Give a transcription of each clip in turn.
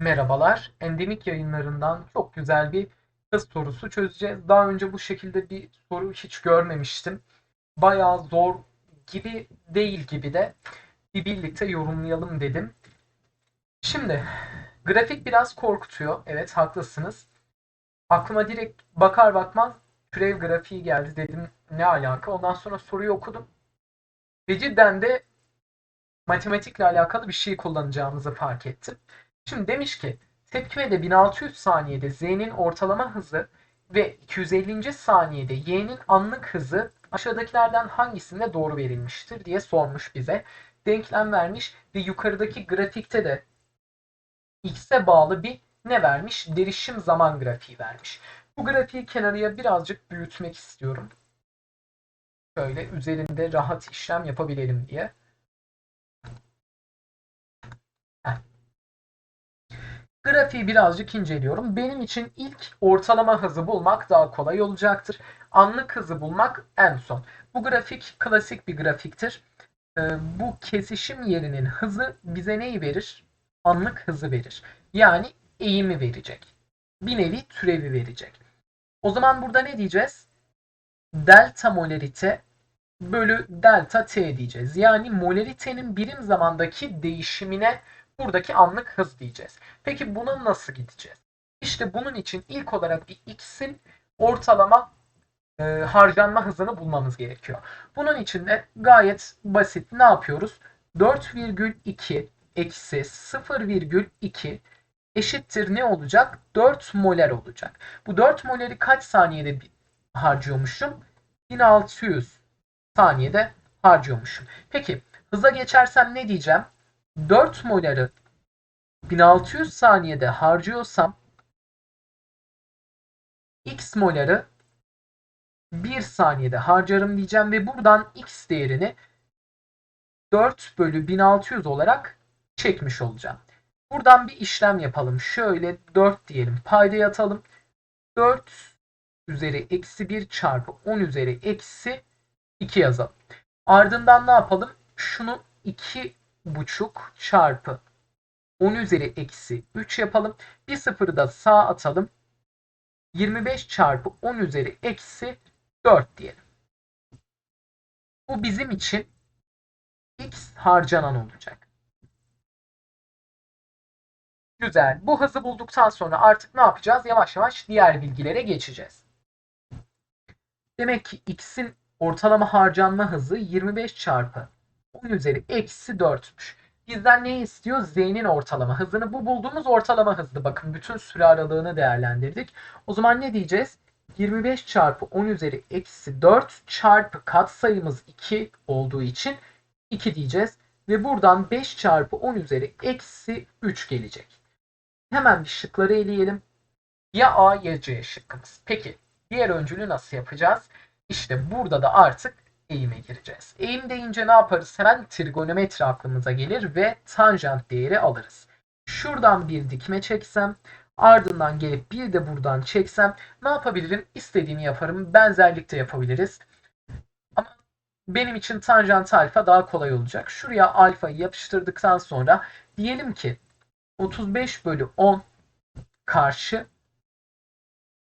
Merhabalar. Endemik yayınlarından çok güzel bir hız sorusu çözeceğiz. Daha önce bu şekilde bir soru hiç görmemiştim. Bayağı zor gibi değil gibi de bir birlikte yorumlayalım dedim. Şimdi grafik biraz korkutuyor. Evet haklısınız. Aklıma direkt bakar bakmaz türev grafiği geldi dedim ne alaka. Ondan sonra soruyu okudum. Ve cidden de matematikle alakalı bir şey kullanacağımızı fark ettim. Şimdi demiş ki tepkimede 1600 saniyede Z'nin ortalama hızı ve 250. saniyede Y'nin anlık hızı aşağıdakilerden hangisinde doğru verilmiştir diye sormuş bize. Denklem vermiş ve yukarıdaki grafikte de x'e bağlı bir ne vermiş? Derişim zaman grafiği vermiş. Bu grafiği kenarıya birazcık büyütmek istiyorum. Şöyle üzerinde rahat işlem yapabilelim diye. Grafiği birazcık inceliyorum. Benim için ilk ortalama hızı bulmak daha kolay olacaktır. Anlık hızı bulmak en son. Bu grafik klasik bir grafiktir. Ee, bu kesişim yerinin hızı bize neyi verir? Anlık hızı verir. Yani eğimi verecek. Bir nevi türevi verecek. O zaman burada ne diyeceğiz? Delta molarite bölü delta t diyeceğiz. Yani molaritenin birim zamandaki değişimine buradaki anlık hız diyeceğiz. Peki buna nasıl gideceğiz? İşte bunun için ilk olarak bir x'in ortalama e, harcanma hızını bulmamız gerekiyor. Bunun için de gayet basit ne yapıyoruz? 4,2 eksi 0,2 eşittir ne olacak? 4 molar olacak. Bu 4 moleri kaç saniyede harcıyormuşum? 1600 saniyede harcıyormuşum. Peki hıza geçersem ne diyeceğim? 4 moları 1600 saniyede harcıyorsam x moları 1 saniyede harcarım diyeceğim ve buradan x değerini 4 bölü 1600 olarak çekmiş olacağım. Buradan bir işlem yapalım. Şöyle 4 diyelim. Paydaya atalım. 4 üzeri eksi 1 çarpı 10 üzeri eksi 2 yazalım. Ardından ne yapalım? Şunu 2 buçuk çarpı 10 üzeri eksi 3 yapalım. Bir sıfırı da sağa atalım. 25 çarpı 10 üzeri eksi 4 diyelim. Bu bizim için x harcanan olacak. Güzel. Bu hızı bulduktan sonra artık ne yapacağız? Yavaş yavaş diğer bilgilere geçeceğiz. Demek ki x'in ortalama harcanma hızı 25 çarpı 10 üzeri eksi 4'müş. Bizden ne istiyor? Z'nin ortalama hızını. Bu bulduğumuz ortalama hızdı. Bakın bütün süre aralığını değerlendirdik. O zaman ne diyeceğiz? 25 çarpı 10 üzeri eksi 4 çarpı katsayımız 2 olduğu için 2 diyeceğiz. Ve buradan 5 çarpı 10 üzeri eksi 3 gelecek. Hemen bir şıkları eleyelim. Ya A ya C şıkkımız. Peki diğer öncülü nasıl yapacağız? İşte burada da artık eğime gireceğiz. Eğim deyince ne yaparız? Hemen trigonometri aklımıza gelir ve tanjant değeri alırız. Şuradan bir dikme çeksem, ardından gelip bir de buradan çeksem ne yapabilirim? İstediğimi yaparım. Benzerlik de yapabiliriz. Ama benim için tanjant alfa daha kolay olacak. Şuraya alfayı yapıştırdıktan sonra diyelim ki 35 bölü 10 karşı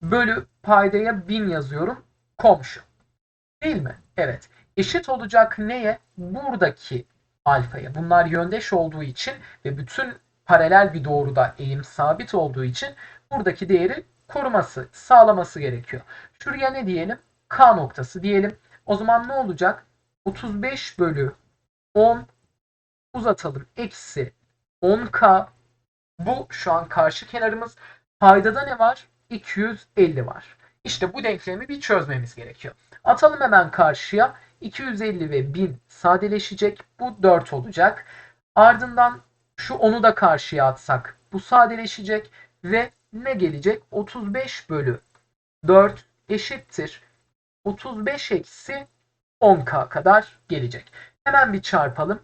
bölü paydaya 1000 yazıyorum komşu. Değil mi? Evet. Eşit olacak neye? Buradaki alfaya. Bunlar yöndeş olduğu için ve bütün paralel bir doğruda eğim sabit olduğu için buradaki değeri koruması, sağlaması gerekiyor. Şuraya ne diyelim? K noktası diyelim. O zaman ne olacak? 35 bölü 10 uzatalım. Eksi 10K. Bu şu an karşı kenarımız. Paydada ne var? 250 var. İşte bu denklemi bir çözmemiz gerekiyor. Atalım hemen karşıya. 250 ve 1000 sadeleşecek. Bu 4 olacak. Ardından şu 10'u da karşıya atsak bu sadeleşecek ve ne gelecek? 35 bölü 4 eşittir. 35 eksi 10k kadar gelecek. Hemen bir çarpalım.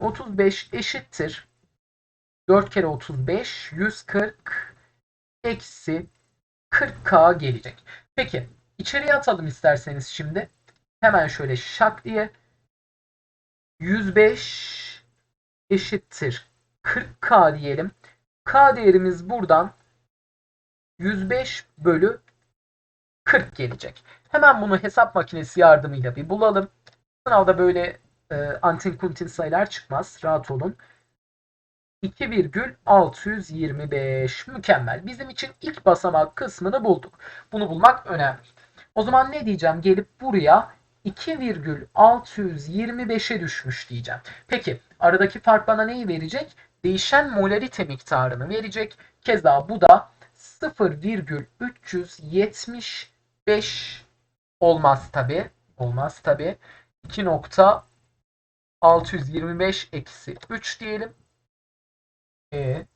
35 eşittir. 4 kere 35 140 eksi 40k gelecek. Peki içeriye atalım isterseniz şimdi. Hemen şöyle şak diye 105 eşittir 40k diyelim. K değerimiz buradan 105 bölü 40 gelecek. Hemen bunu hesap makinesi yardımıyla bir bulalım. Sınavda böyle e, antin kuntin sayılar çıkmaz. Rahat olun. 2,625 mükemmel. Bizim için ilk basamak kısmını bulduk. Bunu bulmak önemli. O zaman ne diyeceğim? Gelip buraya 2,625'e düşmüş diyeceğim. Peki aradaki fark bana neyi verecek? Değişen molarite miktarını verecek. Keza bu da 0,375 olmaz tabi. Olmaz tabi. 2.625 eksi 3 diyelim. E,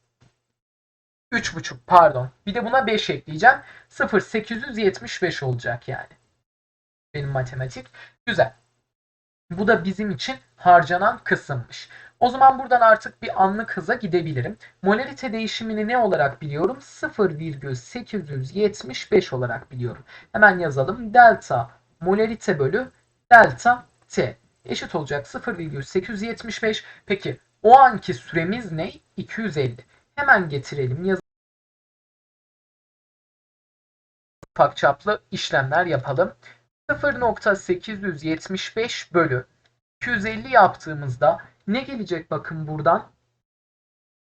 3.5 pardon. Bir de buna 5 ekleyeceğim. 0.875 olacak yani. Benim matematik. Güzel. Bu da bizim için harcanan kısımmış. O zaman buradan artık bir anlık hıza gidebilirim. Molarite değişimini ne olarak biliyorum? 0,875 olarak biliyorum. Hemen yazalım. Delta molarite bölü delta T eşit olacak 0,875. Peki o anki süremiz ne? 250. Hemen getirelim. Yazalım. Ufak çaplı işlemler yapalım. 0.875 bölü 250 yaptığımızda ne gelecek bakın buradan?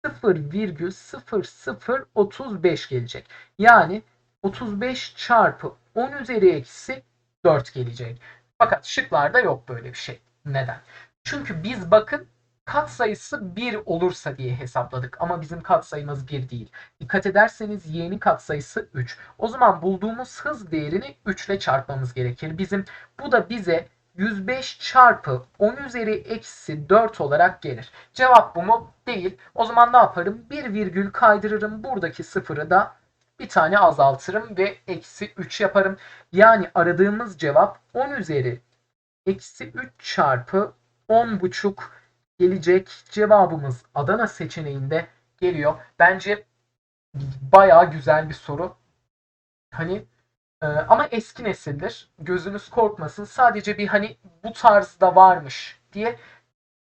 0,0035 gelecek. Yani 35 çarpı 10 üzeri eksi 4 gelecek. Fakat şıklarda yok böyle bir şey. Neden? Çünkü biz bakın katsayısı 1 olursa diye hesapladık. Ama bizim katsayımız 1 değil. Dikkat ederseniz y'nin katsayısı 3. O zaman bulduğumuz hız değerini 3 ile çarpmamız gerekir. Bizim bu da bize 105 çarpı 10 üzeri eksi 4 olarak gelir. Cevap bu mu? Değil. O zaman ne yaparım? Bir virgül kaydırırım. Buradaki sıfırı da bir tane azaltırım ve eksi 3 yaparım. Yani aradığımız cevap 10 üzeri eksi 3 çarpı 10 buçuk gelecek. Cevabımız Adana seçeneğinde geliyor. Bence bayağı güzel bir soru. Hani ee, ama eski nesildir. Gözünüz korkmasın. Sadece bir hani bu tarzda varmış diye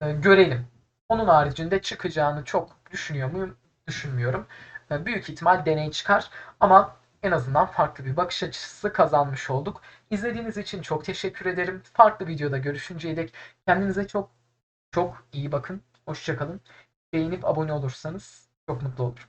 e, görelim. Onun haricinde çıkacağını çok düşünüyor muyum? Düşünmüyorum. E, büyük ihtimal deney çıkar ama en azından farklı bir bakış açısı kazanmış olduk. İzlediğiniz için çok teşekkür ederim. Farklı videoda görüşünceye dek kendinize çok çok iyi bakın. Hoşçakalın. Beğenip abone olursanız çok mutlu olurum.